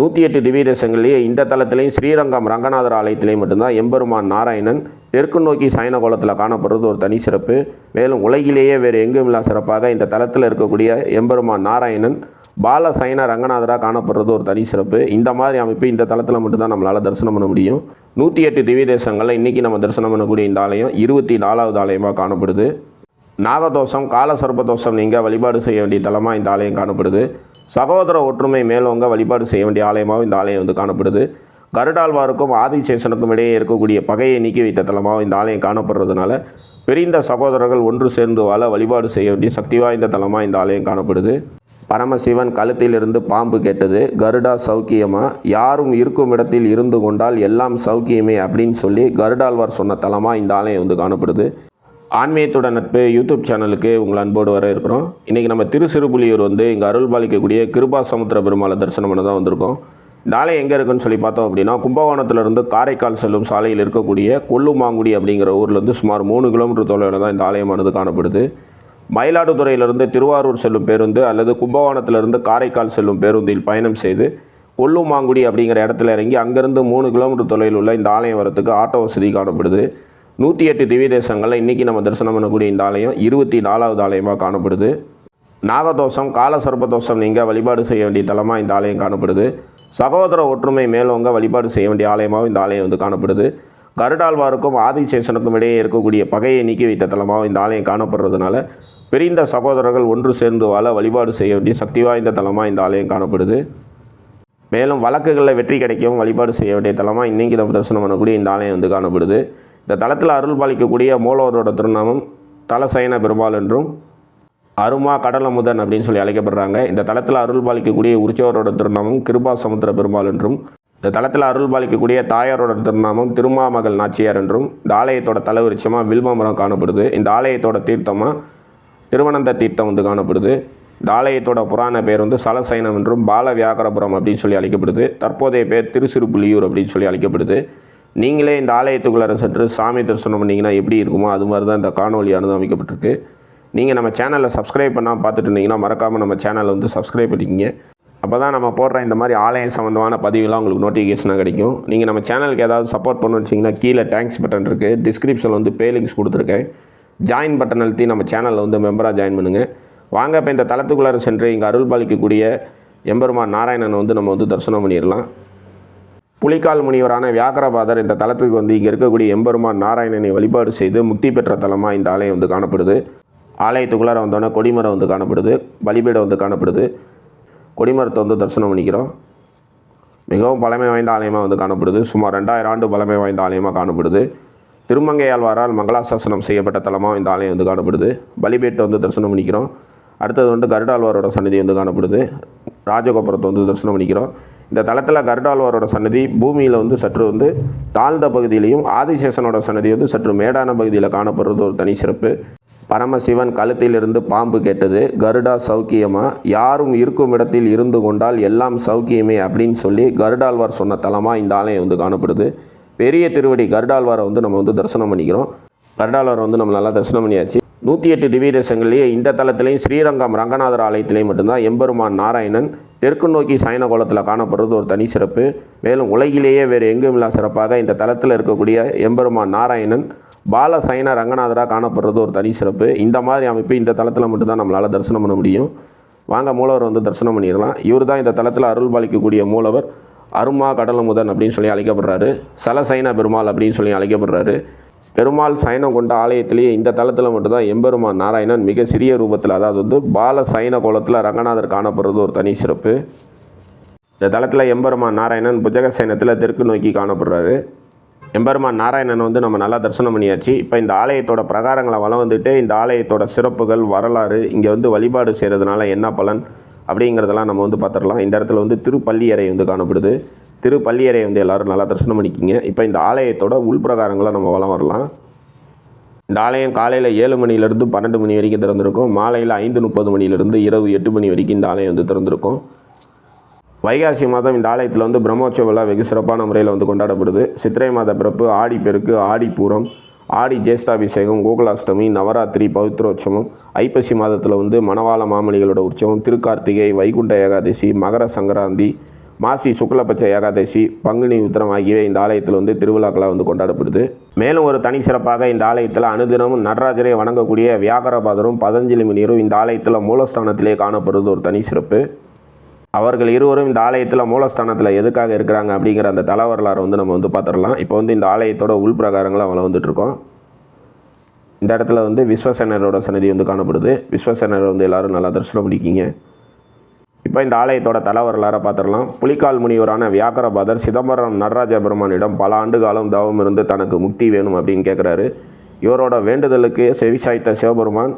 நூற்றி எட்டு திவ்ய தேசங்கள்லேயே இந்த தலத்திலையும் ஸ்ரீரங்கம் ரங்கநாதர் ஆலயத்திலையும் மட்டும்தான் எம்பெருமான் நாராயணன் தெற்கு நோக்கி சயன கோலத்தில் காணப்படுறது ஒரு தனி சிறப்பு. மேலும் உலகிலேயே வேறு எங்கும் இல்லா சிறப்பாக இந்த தலத்தில் இருக்கக்கூடிய எம்பெருமான் நாராயணன் பால சயன ரங்கநாதராக காணப்படுறது ஒரு தனி சிறப்பு. இந்த மாதிரி அமைப்பு இந்த தலத்தில் மட்டும்தான் நம்மளால் தரிசனம் பண்ண முடியும். நூற்றி எட்டு திவ்ய தேசங்களில் இன்றைக்கி நம்ம தரிசனம் பண்ணக்கூடிய இந்த ஆலயம் இருபத்தி நாலாவது ஆலயமாக காணப்படுது. நாகதோஷம் கால சர்ப்பதோஷம் நீங்கள் வழிபாடு செய்ய வேண்டிய தலமாக இந்த ஆலயம் காணப்படுது. சகோதர ஒற்றுமை மேலோங்க வழிபாடு செய்ய வேண்டிய ஆலயமாகவும் இந்த ஆலயம் வந்து காணப்படுது. கருடாழ்வாருக்கும் ஆதிசேஷனுக்கும் இடையே இருக்கக்கூடிய பகையை நீக்கி வைத்த தலமாகவும் இந்த ஆலயம் காணப்படுறதுனால பிரிந்த சகோதரர்கள் ஒன்று சேர்ந்து வாழ வழிபாடு செய்ய வேண்டிய சக்தி வாய்ந்த தலமாக இந்த ஆலயம் காணப்படுது. பரமசிவன் கழுத்திலிருந்து பாம்பு கேட்டது கருடா சௌக்கியமா? யாரும் இருக்கும் இடத்தில் இருந்து கொண்டால் எல்லாம் சௌக்கியமே அப்படின்னு சொல்லி கருடாழ்வார் சொன்ன தலமாக இந்த ஆலயம் வந்து காணப்படுது. ஆன்மீகத்துடன் நட்பு யூடியூப் சேனலுக்கு உங்கள் அன்போடு வர இருக்கிறோம். இன்றைக்கி நம்ம திருச்சிறுபுலியூர் வந்து இங்கே அருள் பாலிக்கக்கூடிய கிருபா சமுத்திர பெருமாளை தரிசனம் பண்ண தான் வந்திருக்கோம். இந்த எங்கே இருக்குன்னு சொல்லி பார்த்தோம் அப்படின்னா கும்பகோணத்திலிருந்து காரைக்கால் செல்லும் சாலையில் இருக்கக்கூடிய கொல்லுமாங்குடி அப்படிங்கிற ஊர்லேருந்து சுமார் மூணு கிலோமீட்டர் தொலைவில் தான் இந்த ஆலயமானது காணப்படுது. மயிலாடுதுறையிலிருந்து திருவாரூர் செல்லும் பேருந்து அல்லது கும்பகோணத்திலிருந்து காரைக்கால் செல்லும் பேருந்தில் பயணம் செய்து கொல்லுமாங்குடி அப்படிங்கிற இடத்துல இறங்கி அங்கேருந்து மூணு கிலோமீட்டர் தொலைவில் உள்ள இந்த ஆலயம் வரத்துக்கு ஆட்டோ வசதி காணப்படுது. நூற்றி எட்டு திவ்ய தேசங்களில் இன்றைக்கி நம்ம தரிசனம் பண்ணக்கூடிய இந்த ஆலயம் இருபத்தி நாலாவது ஆலயமாக காணப்படுது. நாகதோஷம் கால சர்ப்பதோஷம் நீங்கள் வழிபாடு செய்ய வேண்டிய தலமாக இந்த ஆலயம் காணப்படுது. சகோதர ஒற்றுமை மேலோங்க வழிபாடு செய்ய வேண்டிய ஆலயமாகவும் இந்த ஆலயம் வந்து காணப்படுது. கருடாழ்வாருக்கும் ஆதிசேஷனுக்கும் இடையே இருக்கக்கூடிய பகையை நீக்கி வைத்த தலமாகவும் இந்த ஆலயம் காணப்படுறதுனால பிரிந்த சகோதரர்கள் ஒன்று சேர்ந்து வாழ வழிபாடு செய்ய வேண்டிய சக்தி வாய்ந்த தலமாக இந்த ஆலயம் காணப்படுது. மேலும் வழக்குகளில் வெற்றி கிடைக்கவும் வழிபாடு செய்ய வேண்டிய தலமாக இன்றைக்கி நம்ம தரிசனம் பண்ணக்கூடிய இந்த ஆலயம் வந்து காணப்படுது. இந்த தலத்தில் அருள் பாலிக்கக்கூடிய மூலவரோட திருநாமம் தலசயன பெருமாள் என்றும் அருமா கடலமுதன் அப்படின்னு சொல்லி அழைக்கப்படுறாங்க. இந்த தலத்தில் அருள் பாலிக்கக்கூடிய உற்சவரோட திருநாமம் கிருபா சமுத்திர பெருமாள் என்றும் இந்த தலத்தில் அருள் பாலிக்கக்கூடிய தாயாரோட திருநாமம் திருமாமகள் நாச்சியார் என்றும் இந்த ஆலயத்தோட தலைவரிச்சமாக வில்வ மரம் காணப்படுது. இந்த ஆலயத்தோட தீர்த்தமாக திருவனந்த தீர்த்தம் வந்து காணப்படுது. இந்த ஆலயத்தோட புராண பேர் வந்து சலசைனம் என்றும் பால வியாகரபுரம் அப்படின்னு சொல்லி அழைக்கப்படுது. தற்போதைய பேர் திருச்சிறுப்புலியூர் அப்படின்னு சொல்லி அழைக்கப்படுது. நீங்களே இந்த ஆலயத்துக்குள்ளார சென்று சாமி தரிசனம் பண்ணிங்கன்னா எப்படி இருக்குமோ அது மாதிரி தான் இந்த காணொலியானது அமைக்கப்பட்டிருக்கு நீங்கள் நம்ம சேனலை சப்ஸ்கிரைப் பண்ணால் பார்த்துட்டு இருந்தீங்கன்னா மறக்காமல் நம்ம சேனலை வந்து சப்ஸ்கிரைப் பண்ணிக்கிங்க. அப்போ தான் நம்ம போடுற இந்த மாதிரி ஆலயம் சம்மந்தமான பதிவுலாம் உங்களுக்கு நோட்டிஃபிகேஷனாக கிடைக்கும். நீங்கள் நம்ம சேனலுக்கு ஏதாவது சப்போர்ட் பண்ண வச்சிங்கன்னா கீழே தேங்க்ஸ் பட்டன் இருக்குது டிஸ்கிரிப்ஷனில் வந்து பே லிங்க்ஸ் கொடுத்துருக்கேன். ஜாயின் பட்டன் அழுத்தி நம்ம சேனலில் வந்து மெம்பராக ஜாயின் பண்ணுங்கள் வாங்க இப்போ இந்த தளத்துக்குள்ளார சென்று இங்கே அருள் பாலிக்கக்கூடிய எம்பெருமான் நாராயணனை வந்து நம்ம வந்து தரிசனம் பண்ணிடலாம். புலிக்கால் முனிவரான வியாகரபாதர் இந்த தலத்துக்கு வந்து இங்கே இருக்கக்கூடிய எம்பெருமான் நாராயணனை வழிபாடு செய்து முக்தி பெற்ற தலமாக இந்த ஆலயம் வந்து காணப்படுது. ஆலயத்துக்குள்ளார வந்தோடனே கொடிமரம் வந்து காணப்படுது. பலிபீடம் வந்து காணப்படுது. கொடிமரத்தை வந்து தரிசனம் பண்ணிக்கிறோம். மிகவும் பழமை வாய்ந்த ஆலயமாக வந்து காணப்படுது. சுமார் ரெண்டாயிரம் ஆண்டு பழமை வாய்ந்த ஆலயமாக காணப்படுது. திருமங்கையாழ்வாரால் மங்களாசாசனம் செய்யப்பட்ட தலமாக இந்த ஆலயம் வந்து காணப்படுது. பலிபீட்டை வந்து தரிசனம் பண்ணிக்கிறோம். அடுத்தது வந்து கருடாழ்வாரோட சன்னதி வந்து காணப்படுது. ராஜகோபுரத்தை வந்து தரிசனம் பண்ணிக்கிறோம். இந்த தளத்தில் கருடாழ்வாரோட சன்னதி பூமியில் வந்து சற்று வந்து தாழ்ந்த பகுதியிலையும் ஆதிசேஷனோட சன்னதி வந்து சற்று மேடான பகுதியில் காணப்படுறது ஒரு தனி சிறப்பு. பரமசிவன் கழுத்திலிருந்து பாம்பு கேட்டது கருடா சௌக்கியமா? யாரும் இருக்கும் இடத்தில் இருந்து கொண்டால் எல்லாம் சௌக்கியமே அப்படின்னு சொல்லி கருடாழ்வார் சொன்ன தலமாக இந்த ஆலயம் வந்து காணப்படுது. பெரிய திருவடி கருடாழ்வாரை வந்து நம்ம வந்து தரிசனம் பண்ணிக்கிறோம். கருடாழ்வாரை வந்து நம்ம நல்லா தரிசனம் பண்ணியாச்சு. நூற்றி எட்டு திவ்ய தேசங்கள்லேயே இந்த தலத்திலையும் ஸ்ரீரங்கம் ரங்கநாதர் ஆலயத்திலையும் மட்டும்தான் எம்பெருமான் நாராயணன் தெற்கு நோக்கி சயன கோலத்தில் காணப்படுறது ஒரு தனி சிறப்பு. மேலும் உலகிலேயே வேறு எங்கும் இல்லா சிறப்பாக இந்த தளத்தில் இருக்கக்கூடிய எம்பெருமான் நாராயணன் பால சயன ரங்கநாதராக காணப்படுறது ஒரு தனி சிறப்பு. இந்த மாதிரி அமைப்பு இந்த தளத்தில் மட்டும்தான் நம்மளால் தரிசனம் பண்ண முடியும். வாங்க மூலவர் வந்து தரிசனம் பண்ணிடலாம். இவர் தான் இந்த தளத்தில் அருள் பாலிக்கக்கூடிய மூலவர். அருமா கடலமுதன் அப்படின்னு சொல்லி அழைக்கப்படுறாரு. சலசைன பெருமாள் அப்படின்னு சொல்லி அழைக்கப்படுறாரு. பெருமாள் சயனம் கொண்ட ஆலயத்திலேயே இந்த தளத்தில் மட்டும்தான் எம்பெருமான் நாராயணன் மிக சிறிய ரூபத்தில் அதாவது வந்து பால சயன கோலத்தில் ரங்கநாதர் காணப்படுறது ஒரு தனி சிறப்பு. இந்த தளத்தில் எம்பெருமான் நாராயணன் புஜக சயனத்தில் தெற்கு நோக்கி காணப்படுறாரு. எம்பெருமான் நாராயணன் வந்து நம்ம நல்லா தரிசனம் பண்ணியாச்சு. இப்போ இந்த ஆலயத்தோட பிரகாரங்களை வளம் வந்துட்டு இந்த ஆலயத்தோட சிறப்புகள் வரலாறு இங்கே வந்து வழிபாடு செய்கிறதுனால என்ன பலன்? அப்படிங்கிறதெல்லாம் நம்ம வந்து பார்த்துடலாம். இந்த இடத்துல வந்து திருப்பள்ளியறை வந்து காணப்படுது. திருப்பள்ளியறை வந்து எல்லோரும் நல்லா தரிசனம் பண்ணிக்கிங்க. இப்போ இந்த ஆலயத்தோட உள்பிரகாரங்களை நம்ம வளம் வரலாம். இந்த ஆலயம் காலையில் ஏழு மணிலேருந்து பன்னெண்டு மணி வரைக்கும் திறந்திருக்கும். மாலையில் ஐந்து முப்பது மணிலேருந்து இரவு எட்டு மணி வரைக்கும் இந்த ஆலயம் வந்து திறந்திருக்கும். வைகாசி மாதம் இந்த ஆலயத்தில் வந்து பிரம்மோற்சவெல்லாம் வெகு சிறப்பான முறையில் வந்து கொண்டாடப்படுது. சித்திரை மாத பிறப்பு ஆடி பெருக்கு ஆடி ஜேஷ்டாபிஷேகம் கோகுலாஷ்டமி நவராத்திரி பவித்ரோற்சவம் ஐப்பசி மாதத்தில் வந்து மணவாள மாமணிகளோட உற்சவம் திருக்கார்த்திகை வைகுண்ட ஏகாதசி மகர சங்கராந்தி மாசி சுக்லபட்ச ஏகாதசி பங்குனி உத்திரம் ஆகியவை இந்த ஆலயத்தில் வந்து திருவிழாக்களாக வந்து கொண்டாடப்படுது. மேலும் ஒரு தனி சிறப்பாக இந்த ஆலயத்தில் அனுதினமும் நடராஜரை வணங்கக்கூடிய வியாகரபாதரும் பதஞ்சலி முனியரும் இந்த ஆலயத்தில் மூலஸ்தானத்திலே காணப்படுவது ஒரு தனி சிறப்பு. அவர்கள் இருவரும் இந்த ஆலயத்தில் மூலஸ்தானத்தில் எதுக்காக இருக்கிறாங்க அப்படிங்கிற அந்த தல வரலாறு வந்து நம்ம வந்து பார்த்துடலாம். இப்போ வந்து இந்த ஆலயத்தோட உள்பிரகாரங்களை அவளை வந்துட்டுருக்கோம் இந்த இடத்துல வந்து விஸ்வசேனரோட சன்னதி வந்து காணப்படுது. விஸ்வசேனர் வந்து எல்லாரும் நல்லா தரிசனம் பண்ணிக்கிங்க. இப்போ இந்த ஆலயத்தோட தல வரலாற பார்த்துடலாம். புலிக்கால் முனிவரான வியாக்கரபாதர் சிதம்பரம் நடராஜ பெருமானிடம் பல ஆண்டு காலம் தவம் இருந்து தனக்கு முக்தி வேணும் அப்படின்னு கேட்குறாரு இவரோட வேண்டுதலுக்கு செவிசாய்த்த சிவபெருமான்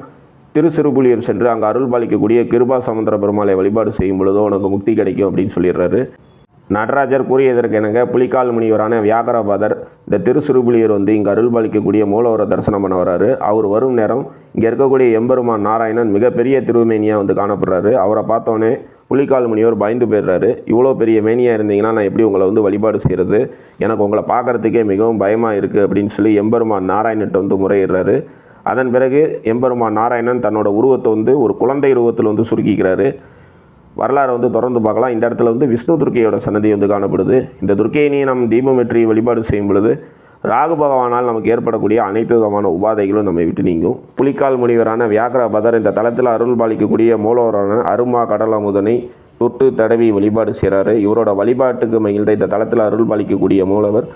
திருச்சிறுபுலியூர் சென்று அங்கே அருள் பாலிக்கக்கூடிய கிருபா சமுத்திர பெருமாளை வழிபாடு செய்யும் பொழுதோ உனக்கு முக்தி கிடைக்கும் அப்படின்னு சொல்லிடுறாரு. நடராஜர் கூறியதற்கு இணங்க புலிக்கால் முனிவரான வியாகரபாதர் இந்த திருச்சிறுபுலியூர் வந்து இங்கே அருள் பாலிக்கக்கூடிய மூலவரை தரிசனம் பண்ண வராரு அவர் வரும் நேரம் இங்கே இருக்கக்கூடிய எம்பெருமான் நாராயணன் மிகப்பெரிய திருமேனியாக வந்து காணப்படுறாரு. அவரை பார்த்தோன்னே புலிக்கால் முனிவர் பயந்து போயிடுறாரு. இவ்வளோ பெரிய மேனியாக இருந்தீங்கன்னா நான் எப்படி உங்களை வந்து வழிபாடு செய்கிறது எனக்கு உங்களை பார்க்கறதுக்கே மிகவும் பயமாக இருக்குது அப்படின்னு சொல்லி எம்பெருமான் நாராயணன்ட்ட வந்து முறையிடுறாரு. அதன் பிறகு எம்பெருமான் நாராயணன் தன்னோட உருவத்தை வந்து ஒரு குழந்தை உருவத்தில் வந்து சுருக்கிக்கிறாரு. வரலாறு வந்து தொடர்ந்து பார்க்கலாம். இந்த இடத்துல வந்து விஷ்ணு துர்க்கையோட சன்னதி வந்து காணப்படுது. இந்த துர்க்கையினை நம் வெற்றி வழிபாடு செய்யும் பொழுது ராகு பகவானால் நமக்கு ஏற்படக்கூடிய அனைத்து விதமான உபாதைகளும் நம்மை விட்டு நீங்கும். புலிக்கால் முனிவரான வியாகரபதர் இந்த தளத்தில் அருள் பாலிக்கக்கூடிய மூலவரான அருமா கடலமுதனை தொட்டு தடவி வழிபாடு செய்கிறாரு இவரோட வழிபாட்டுக்கு மகிழ்ந்த இந்த தளத்தில் அருள் பாலிக்கக்கூடிய மூலவர்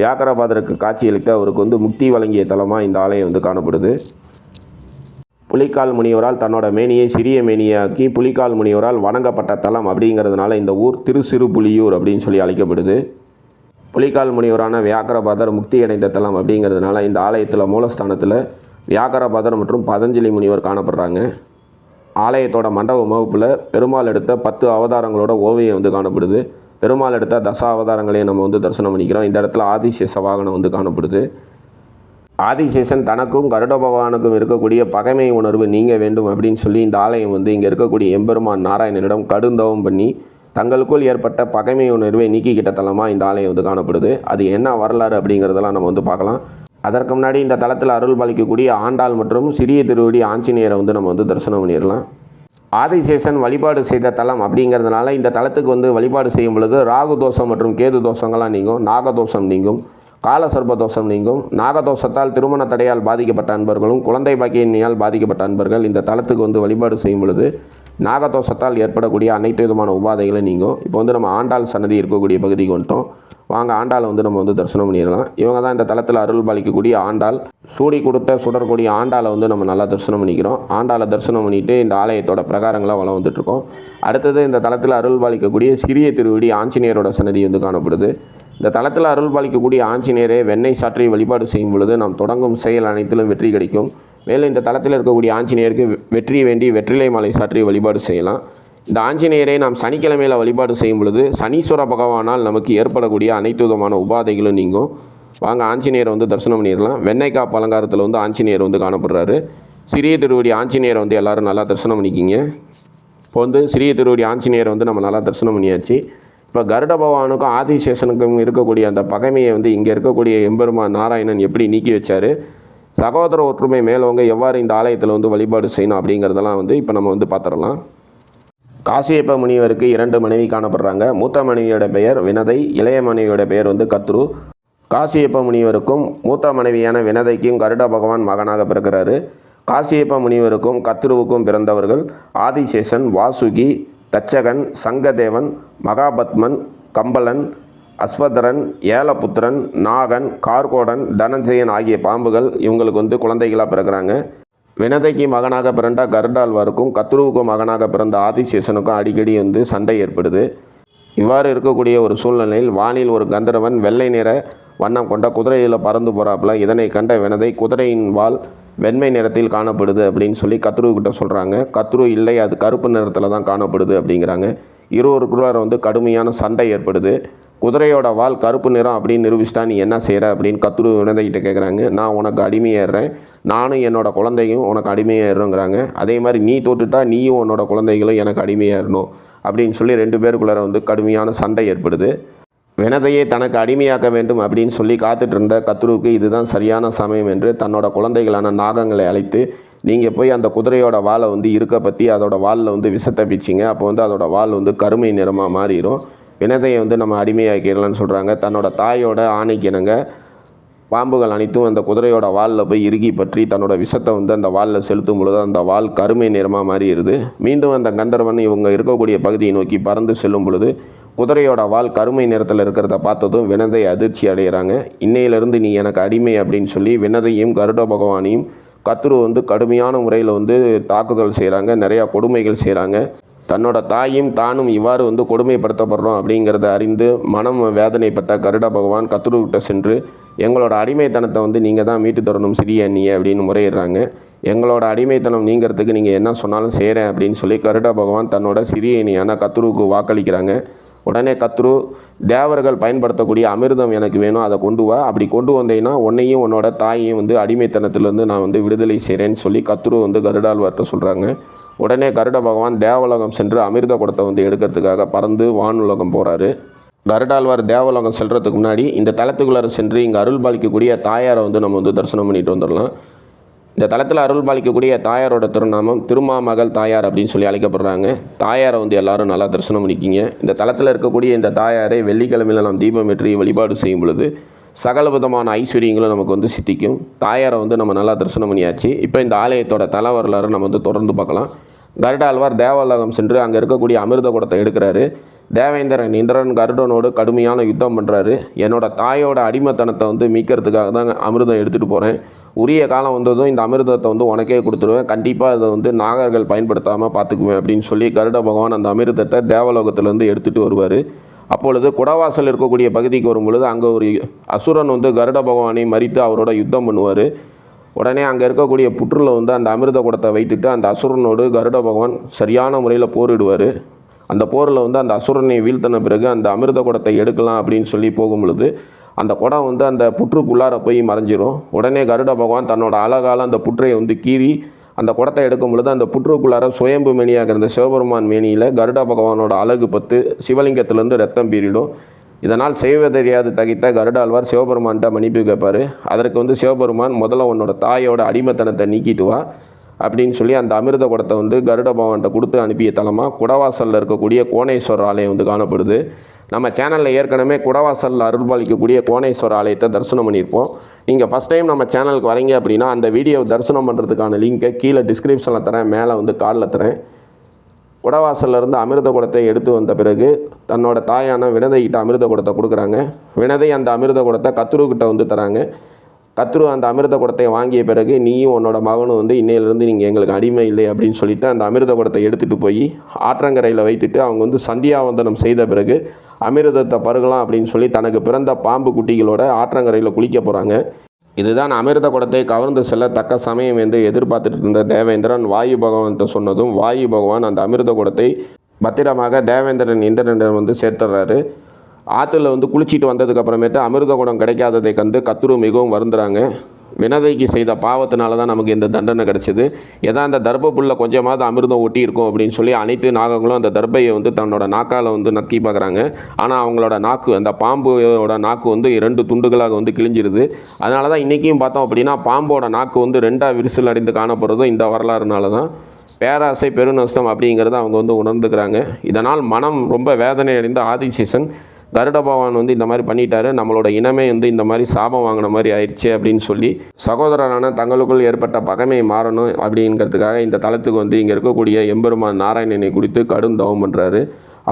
வியாக்கரபாதருக்கு காட்சியளித்து அவருக்கு வந்து முக்தி வழங்கிய தலமாக இந்த ஆலயம் வந்து காணப்படுது. புலிக்கால் முனிவரால் தன்னோட மேனியை சிறிய மேனியாக்கி புலிக்கால் முனிவரால் வணங்கப்பட்ட தலம் அப்படிங்கிறதுனால இந்த ஊர் திருசிறுபுலியூர் அப்படின்னு சொல்லி அழைக்கப்படுது. புலிக்கால் முனிவரான வியாக்கரபாதர் முக்தி அடைந்த தலம் அப்படிங்கிறதுனால இந்த ஆலயத்தில் மூலஸ்தானத்தில் வியாக்கரபாதர் மற்றும் பதஞ்சலி முனிவர் காணப்படுறாங்க. ஆலயத்தோட மண்டப வகுப்பில் பெருமாள் எடுத்த பத்து அவதாரங்களோட ஓவியம் வந்து காணப்படுது. பெருமாள் எடுத்த தசாவதாரங்களையும் நம்ம வந்து தரிசனம் பண்ணிக்கிறோம். இந்த இடத்துல ஆதிசேஷ வாகனம் வந்து காணப்படுது. ஆதிசேஷன் தனக்கும் கருட பகவானுக்கும் இருக்கக்கூடிய பகைமை உணர்வு நீங்க வேண்டும் அப்படின்னு சொல்லி இந்த ஆலயம் வந்து இங்கே இருக்கக்கூடிய எம்பெருமான் நாராயணனிடம் கடுந்தவம் பண்ணி தங்களுக்குள் ஏற்பட்ட பகைமை உணர்வை நீக்கிக்கிட்ட தலமாக இந்த ஆலயம் வந்து காணப்படுது. அது என்ன வரலாறு அப்படிங்கிறதெல்லாம் நம்ம வந்து பார்க்கலாம். அதற்கு முன்னாடி இந்த தளத்தில் அருள் பாலிக்கக்கூடிய ஆண்டாள் மற்றும் சிறிய திருவடி ஆஞ்சநேயரை வந்து நம்ம வந்து தரிசனம் பண்ணிடலாம். ஆதிசேஷன் வழிபாடு செய்த தலம் அப்படிங்கிறதுனால இந்த தலத்துக்கு வந்து வழிபாடு செய்யும் பொழுது ராகு தோஷம் மற்றும் கேது தோஷங்கள்லாம் நீங்கும் நாகதோஷம் நீங்கும் காலசர்ப தோஷம் நீங்கும். நாகதோஷத்தால் திருமண தடையால் பாதிக்கப்பட்ட அன்பர்களும் குழந்தை பாக்கியினால் பாதிக்கப்பட்ட அன்பர்கள் இந்த தலத்துக்கு வந்து வழிபாடு செய்யும் பொழுது நாகதோஷத்தால் ஏற்படக்கூடிய அனைத்து விதமான உபாதைகளும் நீங்கும். இப்போ வந்து நம்ம ஆண்டாள் சன்னதி இருக்கக்கூடிய பகுதிக்கு வந்துட்டோம். வாங்க ஆண்டாளை வந்து நம்ம வந்து தரிசனம் பண்ணிடலாம். இவங்க தான் இந்த தளத்தில் அருள் பாலிக்கக்கூடிய ஆண்டாள். சூடி கொடுத்த சுடர்க்கூடிய ஆண்டாளை வந்து நம்ம நல்லா தரிசனம் பண்ணிக்கிறோம். ஆண்டாளை தரிசனம் பண்ணிட்டு இந்த ஆலயத்தோட பிரகாரங்களாக வளம் வந்துட்டுருக்கோம். அடுத்தது இந்த தளத்தில் அருள் பாலிக்கக்கூடிய சிறிய திருவடி ஆஞ்சநேயரோட சன்னதி வந்து காணப்படுது. இந்த தளத்தில் அருள் பாலிக்கக்கூடிய ஆஞ்சநேயரை வெண்ணெய் சாற்றி வழிபாடு செய்யும் பொழுது நாம் தொடங்கும் செயல் அனைத்திலும் வெற்றி கிடைக்கும். மேலும் இந்த தளத்தில் இருக்கக்கூடிய ஆஞ்சநேயருக்கு வெற்றியை வெற்றி வேண்டி வெற்றிலை மாலை சாற்றி வழிபாடு செய்யலாம். இந்த ஆஞ்சநேயரை நாம் சனிக்கிழமையில் வழிபாடு செய்யும் பொழுது சனீஸ்வர பகவானால் நமக்கு ஏற்படக்கூடிய அனைத்து விதமான உபாதைகளும் நீங்கும். வாங்க ஆஞ்சநேயரை வந்து தரிசனம் பண்ணிடலாம். வெண்ணைக்கா பலங்காரத்தில் வந்து ஆஞ்சநேயர் வந்து காணப்படுறாரு. சிறிய திருவடி ஆஞ்சநேயரை வந்து எல்லாரும் நல்லா தரிசனம் பண்ணிக்கிங்க. இப்போ வந்து சிறிய திருவடி ஆஞ்சநேயரை வந்து நம்ம நல்லா தரிசனம் பண்ணியாச்சு. இப்போ கருட பகவானுக்கும் ஆதிசேஷனுக்கும் இருக்கக்கூடிய அந்த பகைமையை வந்து இங்கே இருக்கக்கூடிய எம்பெருமான் நாராயணன் எப்படி நீக்கி வச்சார்? சகோதர ஒற்றுமை மேலவங்க எவ்வாறு இந்த ஆலயத்தில் வந்து வழிபாடு செய்யணும் அப்படிங்கிறதெல்லாம் வந்து இப்போ நம்ம வந்து பார்த்துடலாம் காசியப்ப முனிவருக்கு இரண்டு மனைவி காணப்படுறாங்க. மூத்த மனைவியோட பெயர் வினதை இளைய மனைவியோட பெயர் வந்து கத்ரு. காசியப்ப முனிவருக்கும் மூத்த மனைவியான வினதைக்கும் கருட பகவான் மகனாக பிறக்கிறாரு. காசியப்ப முனிவருக்கும் கத்ருவுக்கும் பிறந்தவர்கள் ஆதிசேஷன் வாசுகி தச்சகன் சங்கதேவன் மகாபத்மன் கம்பளன் அஸ்வதரன் ஏலபுத்திரன் நாகன் கார்கோடன் தனஞ்சயன் ஆகிய பாம்புகள் இவங்களுக்கு வந்து குழந்தைகளாக பிறக்கிறாங்க. வினதைக்கு மகனாக பிறந்த கருடாழ்வாருக்கும் கத்ருவுக்கும் மகனாக பிறந்த ஆதிசேஷனுக்கும் அடிக்கடி வந்து சண்டை ஏற்படுது. இவ்வாறு இருக்கக்கூடிய ஒரு சூழ்நிலையில் வானில் ஒரு கந்தரவன் வெள்ளை நிற வண்ணம் கொண்ட குதிரையில் பறந்து போகிறாப்புல இதனை கண்ட வினதை குதிரையின் வால் வெண்மை நிறத்தில் காணப்படுது அப்படின்னு சொல்லி கத்ருக்கிட்ட சொல்கிறாங்க கத்ரு இல்லை அது கருப்பு நிறத்தில் தான் காணப்படுது அப்படிங்கிறாங்க. இருவருக்குள்ளார வந்து கடுமையான சண்டை ஏற்படுது. குதிரையோட வால் கருப்பு நிறம் அப்படின்னு நிரூபிச்சிட்டா நீ என்ன செய்கிற அப்படின்னு கத்துரு வினதைகிட்ட கேட்குறாங்க நான் உனக்கு அடிமையேறேன். நானும் என்னோட குழந்தையும் உனக்கு அடிமையாடுறோங்கிறாங்க அதே மாதிரி நீ தொட்டுட்டா நீயும் உன்னோட குழந்தைகளும் எனக்கு அடிமையேறணும் அப்படின்னு சொல்லி ரெண்டு பேருக்குள்ளார வந்து கடுமையான சண்டை ஏற்படுது. வினதையை தனக்கு அடிமையாக்க வேண்டும் அப்படின்னு சொல்லி காத்துட்டு இருந்த கத்ருவுக்கு இதுதான் சரியான சமயம் என்று தன்னோட குழந்தைகளான நாகங்களை அழைத்து நீங்கள் போய் அந்த குதிரையோட வாலை வந்து இருக்க பற்றி அதோட வாலில் வந்து விஷத்தை பிச்சிங்க அப்போ வந்து அதோட வால் வந்து கருமை நிறமாக மாறிடும். வினதையை வந்து நம்ம அடிமையாக்கிடலாம்னு சொல்கிறாங்க தன்னோட தாயோட ஆணைக்கிணங்க பாம்புகள் அனைத்தும் அந்த குதிரையோட வாலில் போய் இறுகி பற்றி தன்னோட விஷத்தை வந்து அந்த வாலில் செலுத்தும் பொழுது அந்த வால் கருமை நிறமாக மாறிடுது. மீண்டும் அந்த கந்தர்வன் இவங்க இருக்கக்கூடிய பகுதியை நோக்கி பறந்து செல்லும் பொழுது குதிரையோட வால் கருமை நிறத்தில் இருக்கிறத பார்த்ததும் வினதை அதிர்ச்சி அடைகிறாங்க. இன்னையிலிருந்து நீ எனக்கு அடிமை அப்படின்னு சொல்லி வினதையும் கருட பகவானையும் கத்துரு வந்து கடுமையான முறையில் வந்து தாக்குதல் செய்கிறாங்க நிறையா கொடுமைகள் செய்கிறாங்க தன்னோட தாயும் தானும் இவ்வாறு வந்து கொடுமைப்படுத்தப்படுறோம் அப்படிங்கிறத அறிந்து மனம் வேதனைப்பட்ட கருட பகவான் கத்துருக்கிட்ட சென்று எங்களோட அடிமைத்தனத்தை வந்து நீங்கள் தான் மீட்டு தரணும் சிறிய அண்ணியை அப்படின்னு முறையிடுறாங்க. எங்களோட அடிமைத்தனம் நீங்கிறதுக்கு நீங்கள் என்ன சொன்னாலும் செய்கிறேன் அப்படின்னு சொல்லி கருட பகவான் தன்னோட சிறிய அணியான கத்துருவுக்கு வாக்களிக்கிறாங்க. உடனே கத்ரு தேவர்கள் பயன்படுத்தக்கூடிய அமிர்தம் எனக்கு வேணும் அதை கொண்டு வா. அப்படி கொண்டு வந்தேன்னா உன்னையும் உன்னோட தாயையும் வந்து அடிமைத்தனத்திலேருந்து நான் வந்து விடுதலை செய்கிறேன்னு சொல்லி கத்ரு வந்து கருடாழ்வார்கிட்ட சொல்கிறாங்க உடனே கருட பகவான் தேவலோகம் சென்று அமிர்த குடத்தை வந்து எடுக்கிறதுக்காக பறந்து வானுலகம் போகிறாரு கருடாழ்வார் தேவலோகம் செல்கிறதுக்கு முன்னாடி இந்த தலத்துக்குள்ளார சென்று இங்கே அருள் பாலிக்கக்கூடிய தாயாரை வந்து நம்ம வந்து தரிசனம் பண்ணிட்டு வந்துடலாம். இந்த தளத்தில் அருள் பாலிக்கக்கூடிய தாயாரோட திருநாமம் திருமாமகள் தாயார் அப்படின்னு சொல்லி அழைக்கப்படுறாங்க. தாயாரை வந்து எல்லாரும் நல்லா தரிசனம் பண்ணிக்கிங்க. இந்த தளத்தில் இருக்கக்கூடிய இந்த தாயாரை வெள்ளிக்கிழமையில் நாம் தீபம் ஏற்றி வழிபாடு செய்யும் பொழுது சகல விதமான ஐஸ்வர்யங்களும் நமக்கு வந்து சித்திக்கும். தாயாரை வந்து நம்ம நல்லா தரிசனம் பண்ணியாச்சு. இப்போ இந்த ஆலயத்தோட தலை வரலாறு நம்ம வந்து தொடர்ந்து பார்க்கலாம். கருடாழ்வார் தேவாலயம் சென்று அங்கே இருக்கக்கூடிய அமிர்த குடத்தை எடுக்கிறாரு. தேவேந்திரன் இந்திரன் கருடனோடு கடுமையான யுத்தம் பண்ணுறாரு என்னோட தாயோட அடிமைத்தனத்தை வந்து மீக்கிறதுக்காக தான் அமிர்தம் எடுத்துகிட்டு போகிறேன் உரிய காலம் வந்ததும் இந்த அமிர்தத்தை வந்து உனக்கே கொடுத்துருவேன். கண்டிப்பாக அதை வந்து நாகர்கள் பயன்படுத்தாமல் பார்த்துக்குவேன் அப்படின்னு சொல்லி கருட பகவான் அந்த அமிர்தத்தை தேவலோகத்திலேருந்து எடுத்துகிட்டு வருவார். அப்பொழுது குடவாசல் இருக்கக்கூடிய பகுதிக்கு வரும் பொழுது அங்கே ஒரு அசுரன் வந்து கருட பகவானை மறித்து அவரோட யுத்தம் பண்ணுவார். உடனே அங்கே இருக்கக்கூடிய புற்றில் வந்து அந்த அமிர்த குடத்தை வைத்துட்டு அந்த அசுரனோடு கருட பகவான் சரியான முறையில் போரிடுவார். அந்த போரில் வந்து அந்த அசுரனை வீழ்த்தின பிறகு அந்த அமிர்த குடத்தை எடுக்கலாம் அப்படின்னு சொல்லி போகும் பொழுது அந்த குடம் வந்து அந்த புற்றுக்குள்ளார போய் மறைஞ்சிரும். உடனே கருட பகவான் தன்னோட அழகால் அந்த புற்றை வந்து கீறி அந்த குடத்தை எடுக்கும் பொழுது அந்த புற்றுக்குள்ளார சுயம்பு மேனியாக இருந்த சிவபெருமான் மேனியில் கருட பகவானோட அழகு பத்து சிவலிங்கத்திலேருந்து ரத்தம் பீறிடும். இதனால் செய்வதறியாது தகித்த கருடாழ்வார் சிவபெருமான்கிட்ட மன்னிப்பு கேட்பார். அதற்கு வந்து சிவபெருமான் முதல்ல உன்னோட தாயோட அடிமைத்தனத்தை நீக்கிட்டு வா. அப்படின்னு சொல்லி அந்த அமிர்த குடத்தை வந்து கருட பகவான்கிட்ட கொடுத்து அனுப்பிய தலமாக குடவாசலில் இருக்கக்கூடிய கோணேஸ்வரர் ஆலயம் வந்து காணப்படுது. நம்ம சேனலில் ஏற்கனவே குடவாசலில் அருள்பாலிக்கக்கூடிய கோணேஸ்வரர் ஆலயத்தை தரிசனம் பண்ணியிருப்போம். நீங்கள் ஃபஸ்ட் டைம் நம்ம சேனலுக்கு வரீங்க அப்படின்னா அந்த வீடியோ தரிசனம் பண்ணுறதுக்கான லிங்கை கீழே டிஸ்கிரிப்ஷனில் தரேன் மேலே வந்து காலில் தரேன். குடவாசல்ல இருந்து அமிர்த குடத்தை எடுத்து வந்த பிறகு தன்னோட தாயான வினதைகிட்ட அமிர்த குடத்தை கொடுக்குறாங்க. வினதை அந்த அமிர்த குடத்தை கத்துருக்கிட்ட வந்து தராங்க. கத்ரு அந்த அமிர்த குடத்தை வாங்கிய பிறகு நீயும் உன்னோட மகனும் வந்து இன்னையிலேருந்து நீங்கள் எங்களுக்கு அடிமை இல்லை அப்படின்னு சொல்லிட்டு அந்த அமிர்த குடத்தை எடுத்துகிட்டு போய் ஆற்றங்கரையில் வைத்துட்டு அவங்க வந்து சந்தியாவந்தனம் செய்த பிறகு அமிர்தத்தை பருகலாம் அப்படின்னு சொல்லி தனக்கு பிறந்த பாம்பு குட்டிகளோட ஆற்றங்கரையில் குளிக்க போகிறாங்க இதுதான் அமிர்த குடத்தை கவர்ந்து செல்ல தக்க சமயம் என்று எதிர்பார்த்துட்டு இருந்த தேவேந்திரன் வாயு பகவான்கிட்ட சொன்னதும் வாயு பகவான் அந்த அமிர்த குடத்தை பத்திரமாக தேவேந்திரன் இந்திரனிடம் வந்து சேர்த்துறாரு. ஆற்றுல வந்து குளிச்சிட்டு வந்ததுக்கப்புறமேட்டு அமிர்த குடம் கிடைக்காததை கண்டு கத்துரு மிகவும் வருந்துறாங்க. வினதைக்கு செய்த பாவத்தினால தான் நமக்கு இந்த தண்டனை கிடச்சிது. ஏதா அந்த தர்ப்பப்புல்ல கொஞ்சமாவது அமிர்தம் ஒட்டி இருக்கும் அப்படின்னு சொல்லி அனைத்து நாகங்களும் அந்த தர்பையை வந்து தன்னோட நாக்கால் வந்து நக்கி பார்க்குறாங்க. ஆனால் அவங்களோட நாக்கு அந்த பாம்போட நாக்கு வந்து இரண்டு துண்டுகளாக வந்து கிழிஞ்சிருது. அதனால தான் இன்றைக்கியும் பார்த்தோம் அப்படின்னா பாம்போட நாக்கு வந்து ரெண்டாக விரிசல் அடைந்து காணப்படுறதும் இந்த வரலாறுனால தான் பேராசை பெருநஷ்டம் அப்படிங்கிறத அவங்க வந்து உணர்ந்துக்கிறாங்க. இதனால் மனம் ரொம்ப வேதனை அடைந்த ஆதிசேஷன் கருட பகவான் வந்து இந்த மாதிரி பண்ணிட்டாரு. நம்மளோட இனமே வந்து இந்த மாதிரி சாபம் வாங்கின மாதிரி ஆயிடுச்சு அப்படின்னு சொல்லி சகோதரரான தங்களுக்குள் ஏற்பட்ட பகைமை மாறணும் அப்படிங்கிறதுக்காக இந்த தலத்துக்கு வந்து இங்கே இருக்கக்கூடிய எம்பெருமான் நாராயணனை குறித்து கடும் தவம் பண்ணுறாரு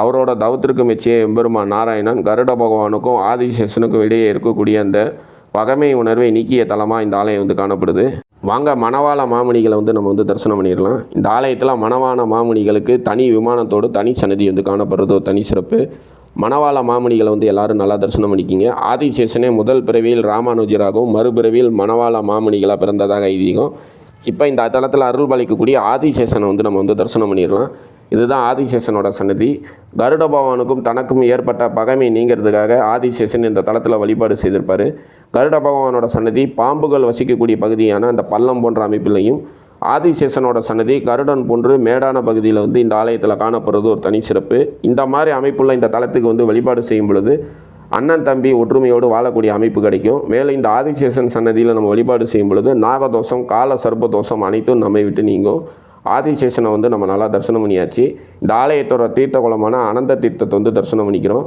அவரோட தவத்திற்கு மெச்சிய எம்பெருமான் நாராயணன் கருட பகவானுக்கும் ஆதிசேஷனுக்கும் இடையே இருக்கக்கூடிய அந்த பகைமை உணர்வை நீக்கிய தலமாக இந்த ஆலயம் வந்து காணப்படுது. வாங்க மணவாள மாமுனிகளை வந்து நம்ம வந்து தரிசனம் பண்ணிடலாம். இந்த ஆலயத்தில் மணவான மாமுனிகளுக்கு தனி விமானத்தோடு தனி சன்னதி வந்து காணப்படுறது ஒரு தனி சிறப்பு. மணவாள மாமணிகளை வந்து எல்லாரும் நல்லா தரிசனம் பண்ணிக்கிங்க. ஆதிசேஷனே முதல் பிறவியில் ராமானுஜராகவும் மறுபிறவியில் மணவாள மாமணிகளாக பிறந்ததாக ஐதீகம். இப்போ இந்த தளத்தில் அருள் பாலிக்கக்கூடிய ஆதிசேஷனை வந்து நம்ம வந்து தரிசனம் பண்ணிடலாம். இதுதான் ஆதிசேஷனோட சன்னதி. கருட பகவானுக்கும் தனக்கும் ஏற்பட்ட பகைமை நீங்கிறதுக்காக ஆதிசேஷன் இந்த தளத்தில் வழிபாடு செய்திருப்பார். கருட பகவானோட சன்னதி பாம்புகள் வசிக்கக்கூடிய பகுதியான அந்த பள்ளம் போன்ற அமைப்பிலையும் ஆதிசேஷனோட சன்னதி கருடன் போன்று மேடான பகுதியில் வந்து இந்த ஆலயத்தில் காணப்படுறது ஒரு தனி சிறப்பு. இந்த மாதிரி அமைப்புள்ள இந்த தளத்துக்கு வந்து வழிபாடு செய்யும் பொழுது அண்ணன் தம்பி ஒற்றுமையோடு வாழக்கூடிய அமைப்பு கிடைக்கும். மேலும் இந்த ஆதிசேஷன் சன்னதியில் நம்ம வழிபாடு செய்யும் பொழுது நாகதோஷம் கால சர்ப்ப தோஷம் அனைத்தும் நம்மை விட்டு நீங்கும். ஆதிசேஷனை வந்து நம்ம நல்லா தரிசனம் பண்ணியாச்சு. இந்த ஆலயத்தோட தீர்த்த குளமான அனந்த தீர்த்தத்தை வந்து தரிசனம் பண்ணிக்கிறோம்.